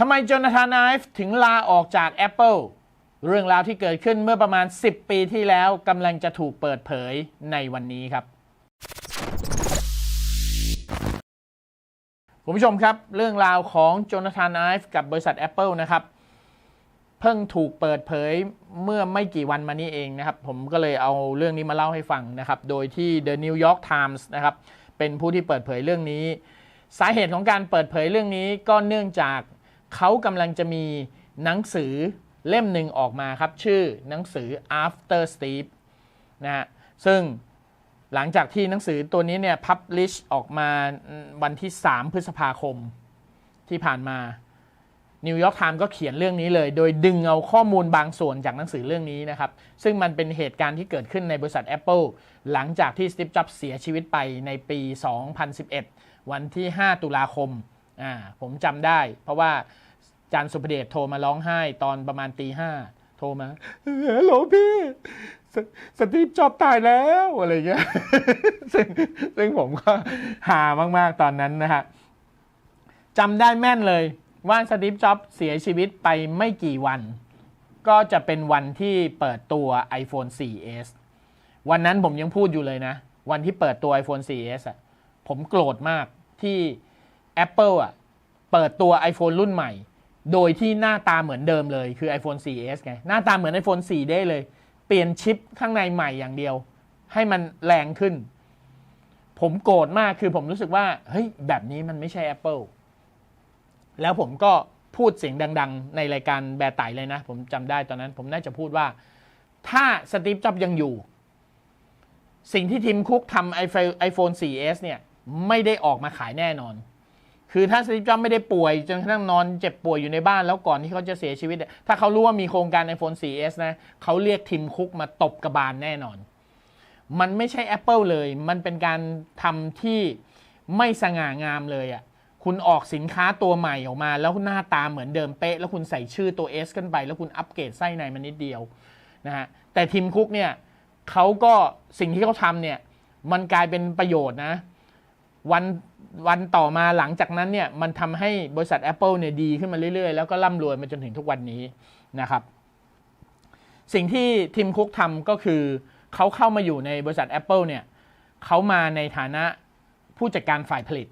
ทำไมโจนาธานไอฟ์ถึงลาออกจาก Apple เรื่องราวที่เกิดขึ้นเมื่อประมาณ 10 ปีที่แล้วกำลังจะถูกเปิดเผยในวันนี้ครับคุณผู้ชมครับ เรื่องราวของโจนาธานไอฟ์กับบริษัท Apple นะครับ เพิ่งถูกเปิดเผยเมื่อไม่กี่วันมานี้เองนะครับ ผมก็เลยเอาเรื่องนี้มาเล่าให้ฟังนะครับ โดยที่ The New York Times นะครับ เป็นผู้ที่เปิดเผยเรื่องนี้ สาเหตุของการเปิดเผยเรื่องนี้ก็เนื่องจาก เขากำลังจะมีหนังสือเล่มหนึ่งออกมาครับ ชื่อหนังสือ After Steve นะฮะซึ่งหลังจากที่หนังสือตัวนี้เนี่ยพับลิชออกมาวันที่ 3 พฤษภาคมที่ผ่านมานิวยอร์กไทม์ก็เขียนเรื่องนี้เลย โดยดึงเอาข้อมูลบางส่วนจากหนังสือเรื่องนี้นะครับ ซึ่งมันเป็นเหตุการณ์ที่เกิดขึ้นในบริษัท Apple หลังจากที่สตีฟจ็อบส์เสียชีวิตไปในปี 2011 วันที่ 5 ตุลาคม อ่าผมจำได้ เพราะว่าจานสุภเดชโทรมาร้องไห้ตอนประมาณตีห้าโทรมาฮัลโหลพี่สสตีฟจ็อบตายแล้วอะไรเงี้ยซึ่งซึ่งผมก็หามาก ๆ ตอนนั้นนะฮะจำได้แม่นเลยว่าสตีฟจ็อบเสียชีวิตไปไม่กี่วัน ก็จะเป็นวันที่เปิดตัว iPhone 4s วันนั้นผมยังพูดอยู่เลยนะ วันที่เปิดตัว iPhone 4s อะผมโกรธมากที่ Apple อะเปิดตัว iPhone รุ่นใหม่ โดยที่หน้าตาเหมือนเดิมเลยคือ iPhone 4s ไง หน้าตาเหมือน iPhone 4 ได้เลย เปลี่ยนชิปข้างในใหม่อย่างเดียว ให้มันแรงขึ้น ผมโกรธมากคือผมรู้สึกว่า เฮ้ย แบบนี้มันไม่ใช่ Apple แล้วผมก็พูดเสียงดัง ๆ ในรายการแบร์ไตเลยนะ ผมจำได้ตอนนั้น ผมน่าจะพูดว่า ถ้าสตีฟจ็อบส์ยังอยู่ สิ่งที่ทีมคุกทำ iPhone 4s เนี่ย ไม่ได้ออกมาขายแน่นอน คือถ้าสตีฟจ็อบไม่ได้ป่วยจนกระทั่งนอนเจ็บป่วยอยู่ในบ้านแล้วก่อนที่เขาจะเสียชีวิต ถ้าเขารู้ว่ามีโครงการ iPhone 4s นะเขาเรียกทีมคุกมาตบกระบาลแน่นอน มันไม่ใช่ Apple เลย มันเป็นการทำที่ไม่สง่างามเลยอะ่ะคุณออกสินค้าตัวใหม่ออกมา แล้วหน้าตาเหมือนเดิมเป๊ะ แล้วคุณใส่ชื่อตัว S ขึ้นไป แล้วคุณอัปเกรดไส้ในมันนิดเดียวนะฮะแต่ทีมคุกเนี่ยเขาก็สิ่งที่เขาทำเนี่ยมันกลายเป็นประโยชน์นะ วัน วันต่อมาหลังจากนั้นเนี่ยมันทำให้บริษัท Apple เนี่ยดีขึ้นมาเรื่อยๆ แล้วก็ร่ำรวยมาจนถึงทุกวันนี้นะครับ สิ่งที่ทีมคุกทำก็คือเขาเข้ามาอยู่ในบริษัท Apple เนี่ยเขามาในฐานะผู้จัดการฝ่ายผลิต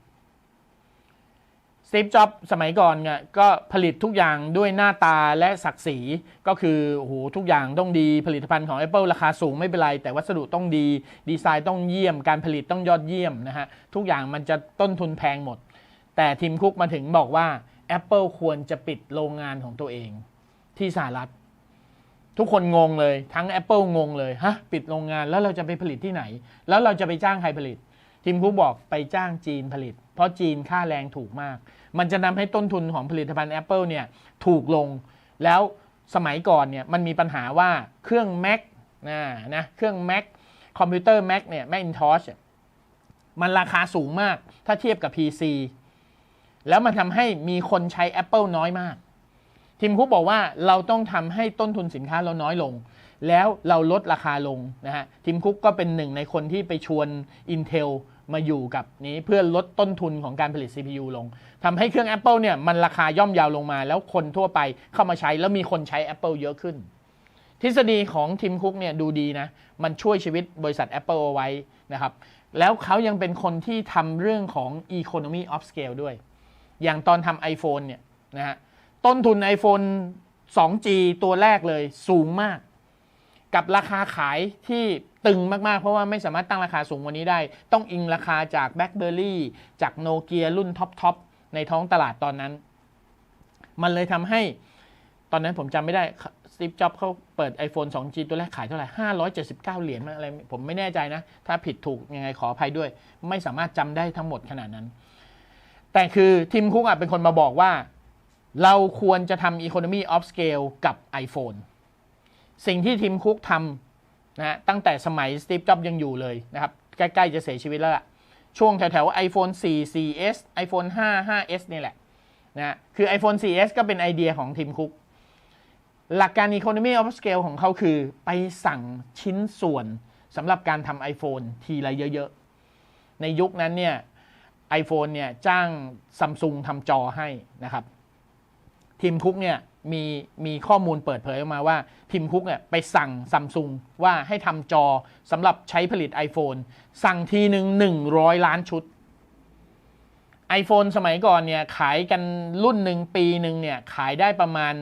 ตีฟจ็อบสมัยก่อนเนี่ยก็ผลิตทุกอย่างด้วยหน้าตาและศักดิ์ศรีก็คือโอ้โหทุกอย่างต้องดีผลิตภัณฑ์ของ Apple ราคาสูงไม่เป็นไร แต่วัสดุต้องดี ดีไซน์ต้องเยี่ยม การผลิตต้องยอดเยี่ยมนะฮะ ทุกอย่างมันจะต้นทุนแพงหมด แต่ทีมคุกมาถึงบอกว่า Apple ควรจะปิดโรงงานของตัวเอง ที่สหรัฐ ทุกคนงงเลยทั้ง Apple งงเลยฮะปิดโรงงานแล้วเราจะไปผลิตที่ไหน แล้วเราจะไปจ้างใครผลิตทีมคุกบอกไปจ้างจีนผลิต เพราะจีนค่าแรงถูกมาก มันจะนำให้ต้นทุนของผลิตภัณฑ์ Apple เนี่ยถูกลง แล้วสมัยก่อนเนี่ยมันมีปัญหาว่าเครื่อง Mac นะนะเครื่อง Mac คอมพิวเตอร์ Mac เนี่ย Macintosh มันราคาสูงมากถ้าเทียบกับ PC แล้วมันทำให้มีคนใช้ Apple น้อยมาก ทีมคุกบอกว่าเราต้องทำให้ต้นทุนสินค้าเราน้อยลง แล้วเราลดราคาลงนะฮะทีมคุกก็เป็นหนึ่งในคนที่ไปชวน Intel มาอยู่กับนี้เพื่อลดต้นทุนของการผลิต CPU ลงทำให้เครื่อง Apple เนี่ยมันราคาย่อมเยาวลงมา แล้วคนทั่วไปเข้ามาใช้แล้วมีคนใช้ Apple เยอะขึ้น ทฤษฎีของทีมคุกเนี่ยดูดีนะ มันช่วยชีวิตบริษัท Apple เอาไว้นะครับ แล้วเขายังเป็นคนที่ทำเรื่องของ Economy of Scale ด้วย อย่างตอนทำ iPhone เนี่ยนะฮะต้นทุน iPhone 2G ตัวแรกเลยสูงมาก กับราคาขายที่ ตึงมาก ๆ เพราะว่าไม่สามารถตั้งราคาสูงกวันนี้ได้ ต้องอิงราคาจาก BlackBerry จากโนเกียรุ่นท็อปๆในท้องตลาดตอนนั้น มันเลยทำให้ตอนนั้นผมจำไม่ได้สตีฟจ็อบเขาเปิด iPhone 2G ตัวแรกขายเท่าไหร่ 579 เหรียญมั้งอะไร ผมไม่แน่ใจนะ ถ้าผิดถูกยังไงขออภัยด้วย ไม่สามารถจำได้ทั้งหมดขนาดนั้น แต่คือทีมคุกอะเป็นคนมาบอกว่า เราควรจะทำ Economy of Scale กับ iPhone สิ่งที่ทีมคุกทำ นะตั้งแต่สมัยสตีฟจ็อบยังอยู่เลยนะครับ ใกล้ๆจะเสียชีวิตแล้วล่ะ ช่วงแถวๆ iPhone 4 4S iPhone 5 5S นี่แหละนะคือ iPhone 4S ก็เป็นไอเดียของทีมคุก หลักการ Economy of Scale ของเขาคือไปสั่งชิ้นส่วนสำหรับการทำ iPhone ทีละเยอะๆ ในยุคนั้นเนี่ย iPhone เนี่ยจ้างซัมซุงทำจอให้นะครับทีมคุกเนี่ย มีมีข้อมูลเปิดเผยออกมาว่าทีมคุกเนี่ยไปสั่งซัมซุงว่าให้ทำจอสำหรับใช้ผลิต iPhone สั่งทีหนึ่ง100ล้านชุด iPhone สมัยก่อนเนี่ยขายกันรุ่นหนึ่งปีหนึ่งเนี่ยขายได้ประมาณ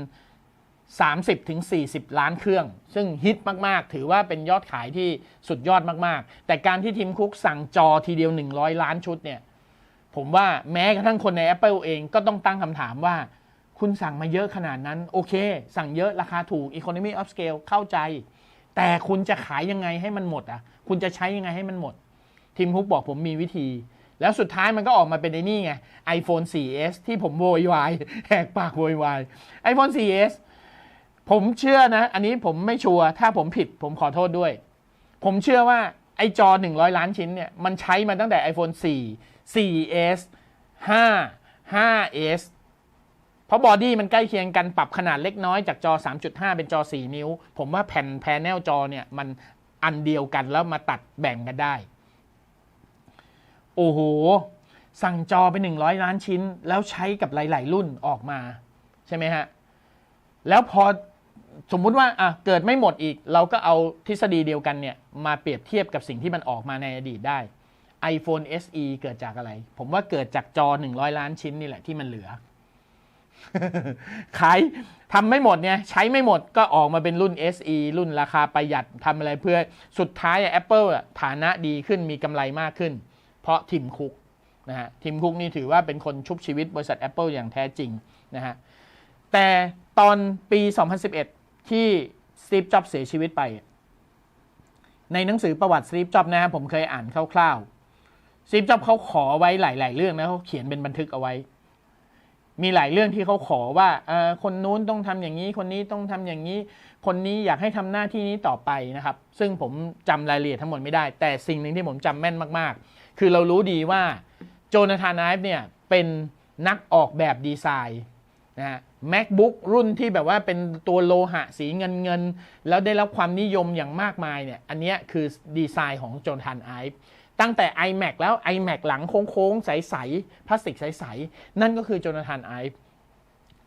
30-40ถึง40 ล้านเครื่อง ซึ่งฮิตมาก ๆ ถือว่าเป็นยอดขายที่สุดยอดมาก ๆ แต่การที่ทีมคุกสั่งจอทีเดียว 100 ล้านชุดเนี่ยผมว่าแม้กระทั่งคนใน Apple เองก็ต้องตั้งคำถามว่า คุณสั่งมาเยอะขนาดนั้น โอเค สั่งเยอะราคาถูก Economy of Scale เข้าใจ แต่คุณจะขายยังไงให้มันหมดอะ คุณจะใช้ยังไงให้มันหมด ทีมคุกบอกผมมีวิธี แล้วสุดท้ายมันก็ออกมาเป็นไอ้นี่ไง iPhone 4S ที่ผมโวยวายแหกปากโวยวาย iPhone 4S ผมเชื่อนะ อันนี้ผมไม่ชัวร์ถ้าผมผิดผมขอโทษด้วย ผมเชื่อว่าไอจอ 100 ล้านชิ้นเนี่ย มันใช้มาตั้งแต่ iPhone 4 4S 5 5S ราะบอดี้มันใกล้เคียงกันปรับขนาดเล็กน้อยจากจอ 3.5 เป็นจอ 4 นิ้ว ผมว่าแผ่นแพนเนลจอเนี่ยมันอันเดียวกันแล้วมาตัดแบ่งกันได้ โอ้โห สั่งจอไป 100 ล้านชิ้น แล้วใช้กับหลาย ๆ รุ่นออกมา ใช่ไหมฮะ แล้วพอสมมุติว่าอะเกิดไม่หมดอีก เราก็เอาทฤษฎีเดียวกันเนี่ย มาเปรียบเทียบกับสิ่งที่มันออกมาในอดีตได้ iPhone SE เกิดจากอะไร ผมว่าเกิดจากจอ 100 ล้านชิ้นนี่แหละที่มันเหลือ ขายทำไม่หมดเนี่ยใช้ไม่หมดก็ออกมาเป็นรุ่น SE รุ่นราคาประหยัดทำอะไรเพื่อสุดท้ายอะ Apple ฐานะดีขึ้นมีกำไรมากขึ้น เพราะทีมคุกนะฮะทีมคุกนี่ถือว่าเป็นคนชุบชีวิตบริษัท Apple อย่างแท้จริงนะฮะแต่ตอนปี 2011 ที่สตีฟจ็อบเสียชีวิตไป ในหนังสือประวัติสตีฟจ็อบนะผมเคยอ่านคร่าวๆสตีฟจ็อบเขาขอไว้หลาย ๆ เรื่องนะเขาเขียนเป็นบันทึกเอาไว้ มีหลายเรื่องที่เขาขอว่าคนนู้นต้องทำอย่างนี้ คนนี้ต้องทำอย่างนี้ คนนี้อยากให้ทำหน้าที่นี้ต่อไปนะครับ ซึ่งผมจำรายละเอียดทั้งหมดไม่ได้ แต่สิ่งหนึ่งที่ผมจำแม่นมากๆ คือเรารู้ดีว่าโจนาธานไนฟ์เนี่ยเป็นนักออกแบบดีไซน์นะฮะ MacBook รุ่นที่แบบว่าเป็นตัวโลหะสีเงินเงิน แล้วได้รับความนิยมอย่างมากมายเนี่ย อันนี้คือดีไซน์ของโจนาธานไอฟ์ ตั้งแต่ iMac แล้ว iMac หลังโค้งๆ ใสๆพลาสติกใสๆ นั่นก็คือโจนาธานไอฟ์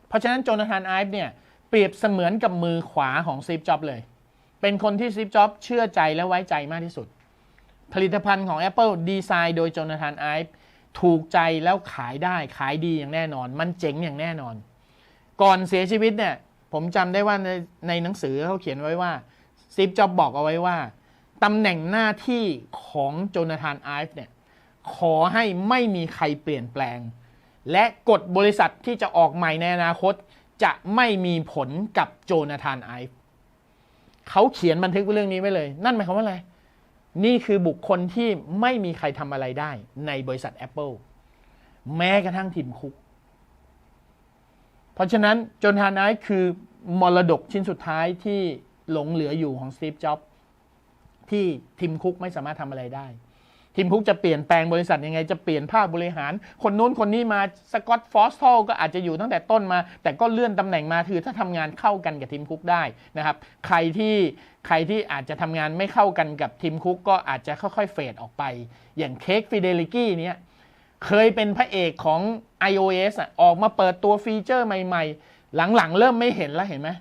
เพราะฉะนั้นโจนาธานไอฟ์เนี่ย เปรียบเสมือนกับมือขวาของซีฟจ็อบเลย เป็นคนที่ซีฟจ็อบเชื่อใจและไว้ใจมากที่สุด ผลิตภัณฑ์ของ Apple ดีไซน์โดยโจนาธานไอฟ์ถูกใจแล้วขายได้ขายดีอย่างแน่นอน มันเจ๋งอย่างแน่นอน ก่อนเสียชีวิตเนี่ยผมจำได้ว่าในในหนังสือเขาเขียนไว้ว่าซีฟจ็อบบอกเอาไว้ว่า ตำแหน่งหน้าที่ของโจนาธานไอฟ์เนี่ยขอให้ไม่มีใครเปลี่ยนแปลง และกฎบริษัทที่จะออกใหม่ในอนาคต จะไม่มีผลกับโจนาธานไอฟ์เขาเขียนบันทึกเรื่องนี้ไว้เลย นั่นหมายความว่าอะไร นี่คือบุคคลที่ไม่มีใครทำอะไรได้ในบริษัท Apple แม้กระทั่งทีมคุก เพราะฉะนั้นโจนาธานไอฟ์คือมรดกชิ้นสุดท้ายที่หลงเหลืออยู่ของสตีฟจ็อบส์ ที่ทีมคุกไม่สามารถทำอะไรได้ทีมคุกจะเปลี่ยนแปลงบริษัทยังไง จะเปลี่ยนภาคบริหาร คนนู้นคนนี้มาสกอตฟอสทอลก็อาจจะอยู่ตั้งแต่ต้นมา แต่ก็เลื่อนตำแหน่งมาคือถ้าทำงานเข้ากันกับทีมคุกได้นะครับใครที่ใครที่อาจจะทำงานไม่เข้ากันกับทีมคุกก็อาจจะค่อยๆเฟดออกไป อย่างเค้กฟิเดลิกี้เนี้ยเคยเป็นพระเอกของ iOS อะออกมาเปิดตัวฟีเจอร์ใหม่ ๆ หลังๆ เริ่มไม่เห็นแล้วเห็นไหม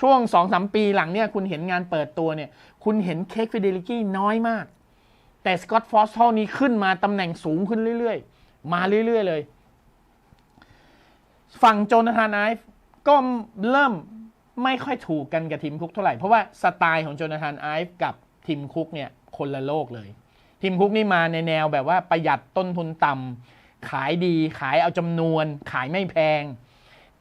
ช่วง2อสปีหลังเนี่ยคุณเห็นงานเปิดตัวเนี่ย คุณเห็นเค้กฟิเดลิกี้น้อยมาก แต่สกอตฟอสทอลนี้ขึ้นมาตำแหน่งสูงขึ้นเรื่อยๆ มาเรื่อยๆเลย ฝั่งโจนาธานไอฟ์ก็เริ่มไม่ค่อยถูกกันกับทีมคุกเท่าไหร่ เพราะว่าสไตล์ของโจนาธานไอฟ์กับทีมคุกเนี่ยคนละโลกเลย ทีมคุกนี่มาในแนวแบบว่าประหยัดต้นทุนต่ำขายดีขายเอาจำนวน ขายไม่แพง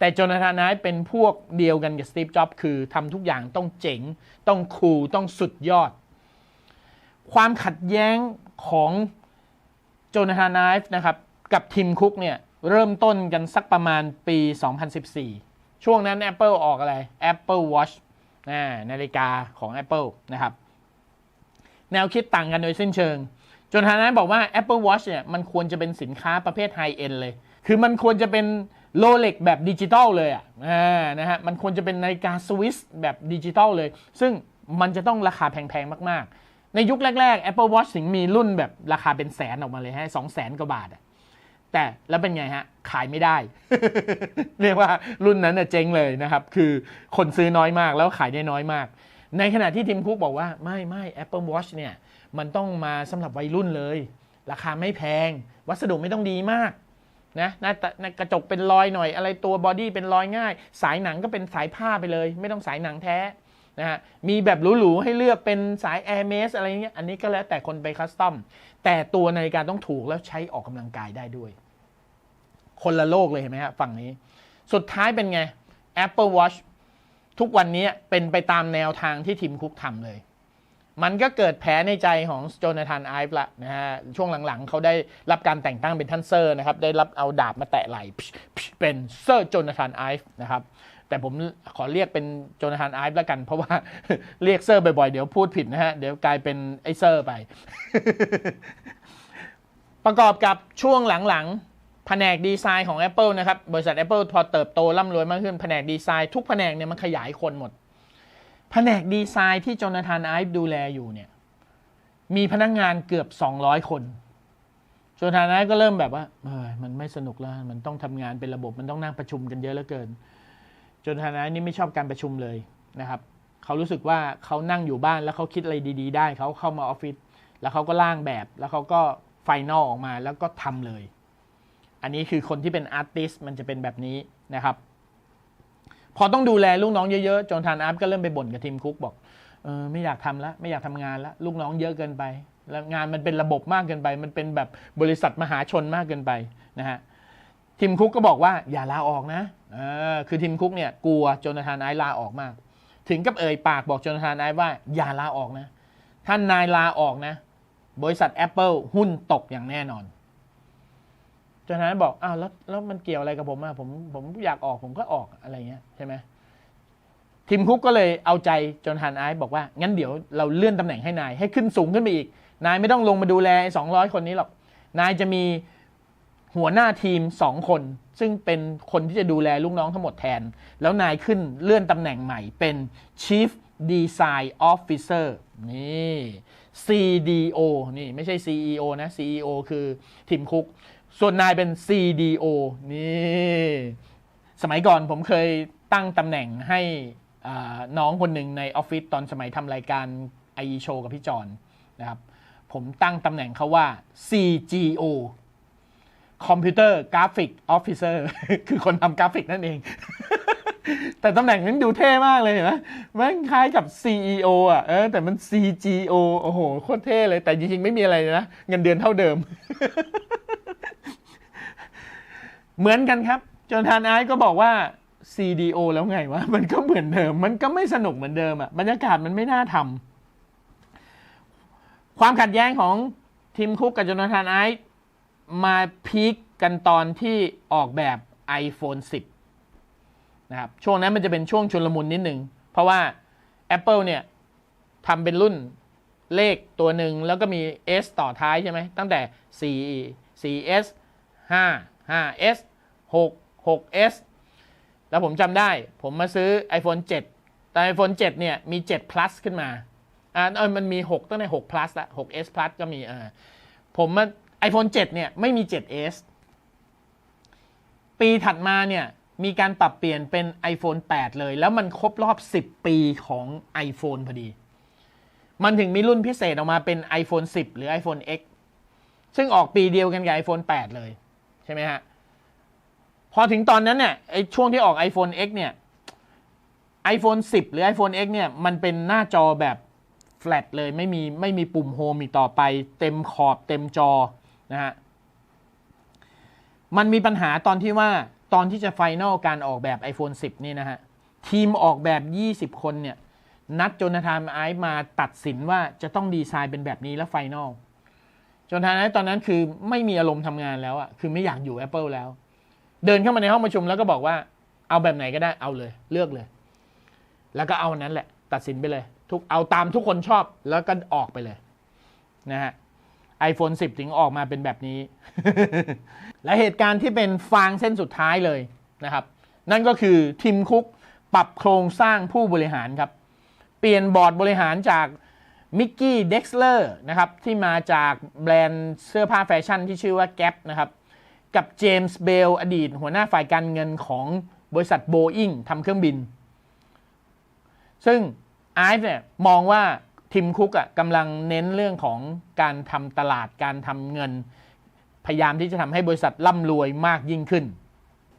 แต่โจนาธานไอฟ์เป็นพวกเดียวกันกับสตีฟจ็อบคือทำทุกอย่างต้องเจ๋ง ต้องคูลต้องสุดยอด ความขัดแย้งของโจนาธานไนฟ์นะครับ กับทีมคุกเนี่ย เริ่มต้นกันสักประมาณปี 2014 ช่วงนั้น Apple ออกอะไร Apple Watch นะนาฬิกาของ Apple นะครับ แนวคิดต่างกันโดยสิ้นเชิงโจนาธานไนฟ์บอกว่า Apple Watch เนี่ยมันควรจะเป็นสินค้าประเภทไฮเอ็นเลย คือมันควรจะเป็น โลเล็กแบบดิจิตอลเลยอะนะฮะมันควรจะเป็นนาฬิกาสวิสแบบดิจิตอลเลย ซึ่งมันจะต้องราคาแพงๆ มากๆ ในยุคแรก ๆ Apple Watch ถึงมีรุ่นแบบราคาเป็นแสนออกมาเลยฮะสองแสนกว่าบาทอะแต่แล้วเป็นไงฮะ ขายไม่ได้ เรียกว่ารุ่นนั้นน่ะเจ๊งเลยนะครับ คือคนซื้อน้อยมากแล้วขายได้น้อยมาก ในขณะที่ทีมคุกบอกว่าไม่ไม่ Apple Watch เนี่ย มันต้องมาสำหรับวัยรุ่นเลย ราคาไม่แพง วัสดุไม่ต้องดีมาก นะหน้าตาหน้ากระจกเป็นรอยหน่อย อะไรตัวบอดี้เป็นรอยง่าย สายหนังก็เป็นสายผ้าไปเลย ไม่ต้องสายหนังแท้นะฮะมีแบบหรูๆให้เลือกเป็นสาย Air m a s อะไรเงี้ยอันนี้ก็แล้วแต่คนไปคัสตอมแต่ตัวนาฬิกาต้องถูกแล้วใช้ออกกำลังกายได้ด้วย คนละโลกเลยเห็นไหมฮะฝั่งนี้ สุดท้ายเป็นไง Apple Watch ทุกวันนี้เป็นไปตามแนวทางที่ทีมคุกทำเลย มันก็เกิดแผลในใจของโจนาธานไอฟ์ละนะฮะช่วงหลังๆ เขาได้รับการแต่งตั้งเป็นท่านเซอร์นะครับ ได้รับเอาดาบมาแตะไหล่เป็นเซอร์โจนาธานไอฟ์นะครับแต่ผมขอเรียกเป็นโจนาธานไอฟ์แล้วกัน เพราะว่าเรียกเซอร์บ่อยๆ เดี๋ยวพูดผิดนะฮะ เดี๋ยวกลายเป็นไอเซอร์ไป ประกอบกับช่วงหลังๆ แผนกดีไซน์ของ Apple นะครับ บริษัท Apple พอเติบโตร่ำรวยมากขึ้น แผนกดีไซน์ทุกแผนกเนี่ยมันขยายคนหมด แผนกดีไซน์ที่โจนาธานไอฟ์ดูแลอยู่เนี่ย มีพนักงงานเกือบ 200 คนโจนาธานไอฟ์ก็เริ่มแบบว่าเอยมันไม่สนุกแล้ว มันต้องทำงานเป็นระบบ มันต้องนั่งประชุมกันเยอะเหลือเกินโจนาธานไอฟ์นี่ไม่ชอบการประชุมเลยนะครับ เขารู้สึกว่าเขานั่งอยู่บ้านแล้วเขาคิดอะไรดี ๆ ได้ เขาเข้ามาออฟฟิศแล้วเขาก็ร่างแบบ แล้วเขาก็ไฟนอลออกมาแล้วก็ทำเลย อันนี้คือคนที่เป็นอาร์ติสมันจะเป็นแบบนี้นะครับ พอต้องดูแลลูกน้องเยอะๆจนทานอาร์ตก็เริ่มไปบ่นกับทีมคุกบอกเออไม่อยากทำล้วไม่อยากทำงานล้วลูกน้องเยอะเกินไป แล้วงานมันเป็นระบบมากเกินไป มันเป็นแบบบริษัทมหาชนมากเกินไปนะฮะทีมคุกก็บอกว่าอย่าลาออกนะเออคือทีมคุกเนี่ยกลัวจนาธานไอลาออกมาก ถึงกับเอ่ยปากบอกจนาธานไอว่าอย่าลาออกนะ ท่านนายลาออกนะ บริษัท Apple หุ้นตกอย่างแน่นอน จนนั้นบอกอ้าวแล้วแล้วมันเกี่ยวอะไรกับผมอะผมผมอยากออกผมก็ออกอะไรเงี้ยใช่ไหมทีมคุกก็เลยเอาใจจนฮันไอซ์บอกว่า งั้นเดี๋ยวเราเลื่อนตำแหน่งให้นาย ให้ขึ้นสูงขึ้นไปอีก นายไม่ต้องลงมาดูแลสองร้อยคนนี้หรอก นายจะมีหัวหน้าทีมสองคน ซึ่งเป็นคนที่จะดูแลลูกน้องทั้งหมดแทน แล้วนายขึ้นเลื่อนตำแหน่งใหม่เป็น Chief Design Officer นี่ CDO นี่ไม่ใช่ CEO นะ CEO คือทีมคุก ส่วนนายเป็น CDO นี่สมัยก่อนผมเคยตั้งตำแหน่งให้น้องคนหนึ่งในออฟฟิศตอนสมัยทำรายการ IE Show กับพี่จอนนะครับผมตั้งตำแหน่งเขาว่า CGO Computer Graphic Officer คือคนทำกราฟิกนั่นเอง แต่ตำแหน่งนั้นดูเท่มากเลยเห็นไหมมันคล้ายกับ CEO อะเออแต่มัน CGO โอ้โห โคตรเท่เลย แต่จริงๆ ไม่มีอะไรนะ เงินเดือนเท่าเดิม เหมือนกันครับจนทานไอซ์ก็บอกว่า CDO แล้วไงวะมันก็เหมือนเดิม มันก็ไม่สนุกเหมือนเดิมอะบรรยากาศมันไม่น่าทำความขัดแย้งของทีมคุกกับจนทานไอซ์มาพีคกันตอนที่ออกแบบ iPhone 10 นะครับ ช่วงนั้นมันจะเป็นช่วงชุลมุนนิดหนึ่งเพราะว่า Apple เนี่ยทำเป็นรุ่นเลขตัวหนึ่งแล้วก็มี S ต่อท้ายใช่ไหมตั้งแต่ 4 4S 5 5S 6 6S แล้วผมจำได้ผมมาซื้อ iPhone 7 แต่ iPhone 7 เนี่ยมี 7 plus ขึ้นมาอ่าเออมันมี 6 ตั้งแต่6 plus ละ 6S plus ก็มีอ่าผมมา iPhone 7 เนี่ยไม่มี 7S ปีถัดมาเนี่ยมีการปรับเปลี่ยนเป็น iPhone 8 เลย แล้วมันครบรอบ 10 ปีของ iPhone พอดี มันถึงมีรุ่นพิเศษออกมาเป็น iPhone 10 หรือ iPhone X ซึ่งออกปีเดียวกันกับ iPhone 8 เลย ช่ไหมฮะ พอถึงตอนนั้นเนี่ยไอช่วงที่ออก iPhone X เนี่ย iPhone 10 หรือ iPhone X เนี่ย มันเป็นหน้าจอแบบแฟลตเลยไม่มีไม่มีปุ่มโฮมอีกต่อไป เต็มขอบเต็มจอนะฮะ มันมีปัญหาตอนที่ว่าตอนที่จะไฟนอลการออกแบบ iPhone 10 นี่นะฮะ ทีมออกแบบ 20 คนเนี่ย นัดโจนาธานไอซ์มาตัดสินว่าจะต้องดีไซน์เป็นแบบนี้แล้วไฟนอล จนาธานไอซ์ตอนนั้นคือไม่มีอารมณ์ทำงานแล้วอะคือไม่อยากอยู่ Apple แล้ว เดินเข้ามาในห้องประชุมแล้วก็บอกว่า เอาแบบไหนก็ได้เอาเลย เลือกเลย แล้วก็เอาอันนั้นแหละ ตัดสินไปเลย ทุกเอาตามทุกคนชอบแล้วก็ออกไปเลยนะฮะ iPhone 10 ถึงออกมาเป็นแบบนี้ และเหตุการณ์ที่เป็นฟางเส้นสุดท้ายเลยนะครับ นั่นก็คือทีมคุกปรับโครงสร้างผู้บริหารครับ เปลี่ยนบอร์ดบริหารจาก มิกกี้เด็กซ์เลอร์นะครับที่มาจากแบรนด์เสื้อผ้าแฟชั่นที่ชื่อว่า Gap นะครับกับเจมส์เบลอดีต หัวหน้าฝ่ายการเงินของบริษัทโบอิงทำเครื่องบิน ซึ่งไอฟ์เนี่ยมองว่าทิมคุกอะกำลังเน้นเรื่องของการทำตลาดการทำเงิน พยายามที่จะทำให้บริษัทร่ำรวยมากยิ่งขึ้น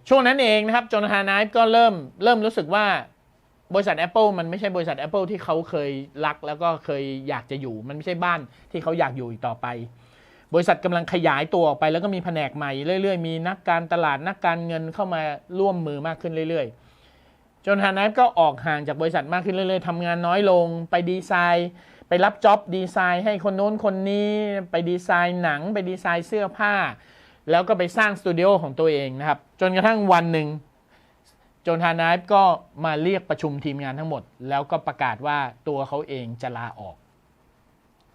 ช่วงนั้นเองนะครับโจนาธานไอฟ์ก็เริ่มเริ่มรู้สึกว่า บริษัท Apple มันไม่ใช่บริษัท Apple ที่เขาเคยรักแล้วก็เคยอยากจะอยู่ มันไม่ใช่บ้านที่เขาอยากอยู่อีกต่อไป บริษัทกำลังขยายตัวออกไป แล้วก็มีแผนกใหม่เรื่อยๆ มีนักการตลาดนักการเงินเข้ามาร่วมมือมากขึ้นเรื่อยๆ จนฮานาฟก็ออกห่างจากบริษัทมากขึ้นเรื่อยๆทำงานน้อยลง ไปดีไซน์ ไปรับจ็อบดีไซน์ ให้คนโน้นคนนี้ ไปดีไซน์หนัง ไปดีไซน์เสื้อผ้า แล้วก็ไปสร้างสตูดิโอของตัวเองนะครับ จนกระทั่งวันหนึ่ง จนฮานาฟก็มาเรียกประชุมทีมงานทั้งหมด แล้วก็ประกาศว่าตัวเขาเองจะลาออก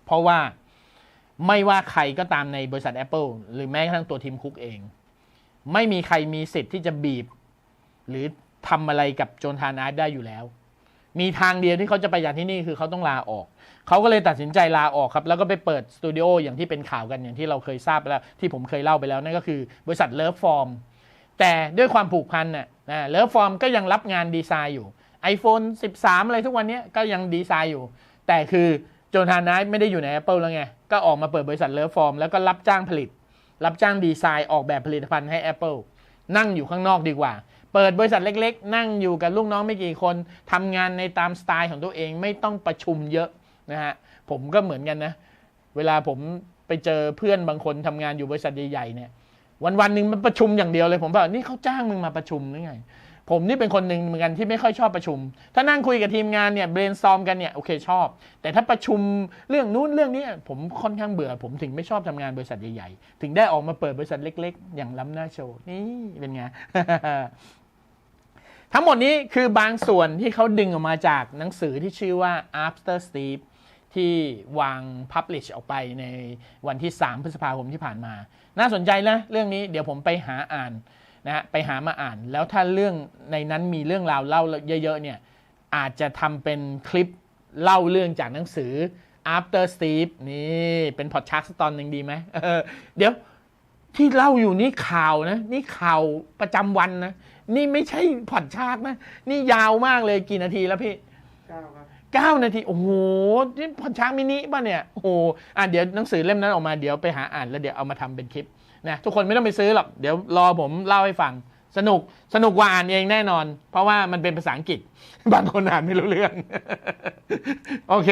เพราะว่าไม่ว่าใครก็ตามในบริษัท Apple หรือแม้กระทั่งตัวทีมคุกเอง ไม่มีใครมีสิทธิ์ที่จะบีบ หรือทำอะไรกับโจนฮานาฟได้อยู่แล้ว มีทางเดียวที่เขาจะไปจากที่นี่คือเขาต้องลาออก เขาก็เลยตัดสินใจลาออกครับ แล้วก็ไปเปิดสตูดิโออย่างที่เป็นข่าวกันอย่างที่เราเคยทราบไปแล้ว ที่ผมเคยเล่าไปแล้วนั่นก็คือบริษัทเลิฟฟอร์ม แต่ด้วยความผูกพันน่ะนะเลิฟฟอร์มก็ยังรับงานดีไซน์อยู่ iPhone 13 อะไรทุกวันนี้ก็ยังดีไซน์อยู่ แต่คือโจนฮานายไม่ได้อยู่ใน Apple แล้วไง ก็ออกมาเปิดบริษัทเลิฟฟอร์มแล้วก็รับจ้างผลิต รับจ้างดีไซน์ออกแบบผลิตภัณฑ์ให้ Apple นั่งอยู่ข้างนอกดีกว่า เปิดบริษัทเล็กๆ นั่งอยู่กับลูกน้องไม่กี่คนทำงานในตามสไตล์ของตัวเองไม่ต้องประชุมเยอะนะฮะผมก็เหมือนกันนะ เวลาผมไปเจอเพื่อนบางคนทำงานอยู่บริษัทใหญ่ๆเนี่ย วันวันๆหนึ่งมันประชุมอย่างเดียวเลยผมบอกนี่เขาจ้างมึงมาประชุมหรือไง ผมนี่เป็นคนหนึ่งเหมือนกันที่ไม่ค่อยชอบประชุม ถ้านั่งคุยกับทีมงานเนี่ยเบรนซอมกันเนี่ยโอเคชอบ แต่ถ้าประชุมเรื่องนู้นเรื่องนี้ผมค่อนข้างเบื่อ ผมถึงไม่ชอบทำงานบริษัทใหญ่ๆ ถึงได้ออกมาเปิดบริษัทเล็ก ๆ อย่างล้ำหน้าโชว์นี่เป็นไงทั้งหมดนี้คือบางส่วนที่เขาดึงออกมาจากหนังสือที่ชื่อว่า After Steve ที่วาง Publish ออกไปในวันที่ 3 พฤษภาคมที่ผ่านมา น่าสนใจนะเรื่องนี้เดี๋ยวผมไปหาอ่านนะฮะไปหามาอ่าน แล้วถ้าเรื่องในนั้นมีเรื่องราวเล่าเยอะๆเนี่ยอาจจะทำเป็นคลิปเล่าเรื่องจากหนังสือ After Steve นี่เป็นพอดชักตอนหนึ่งดีไหมเออเดี๋ยวที่เล่าอยู่นี่ข่าวนะ นี่ข่าวประจำวันนะ นี่ไม่ใช่พอดชากนะ นี่ยาวมากเลยกี่นาทีแล้วพี่เก้าครับเก้านาที โอ้โหนี่พอนชางมินิป่ะเนี่ย โอ้โหอะเดี๋ยวหนังสือเล่มนั้นออกมาเดี๋ยวไปหาอ่านแล้วเดี๋ยวเอามาทำเป็นคลิปนะทุกคนไม่ต้องไปซื้อหรอกเดี๋ยวรอผมเล่าให้ฟังสนุกสนุกกว่าอ่านเองแน่นอน เพราะว่ามันเป็นภาษาอังกฤษ บางคนอ่านไม่รู้เรื่อง โอเค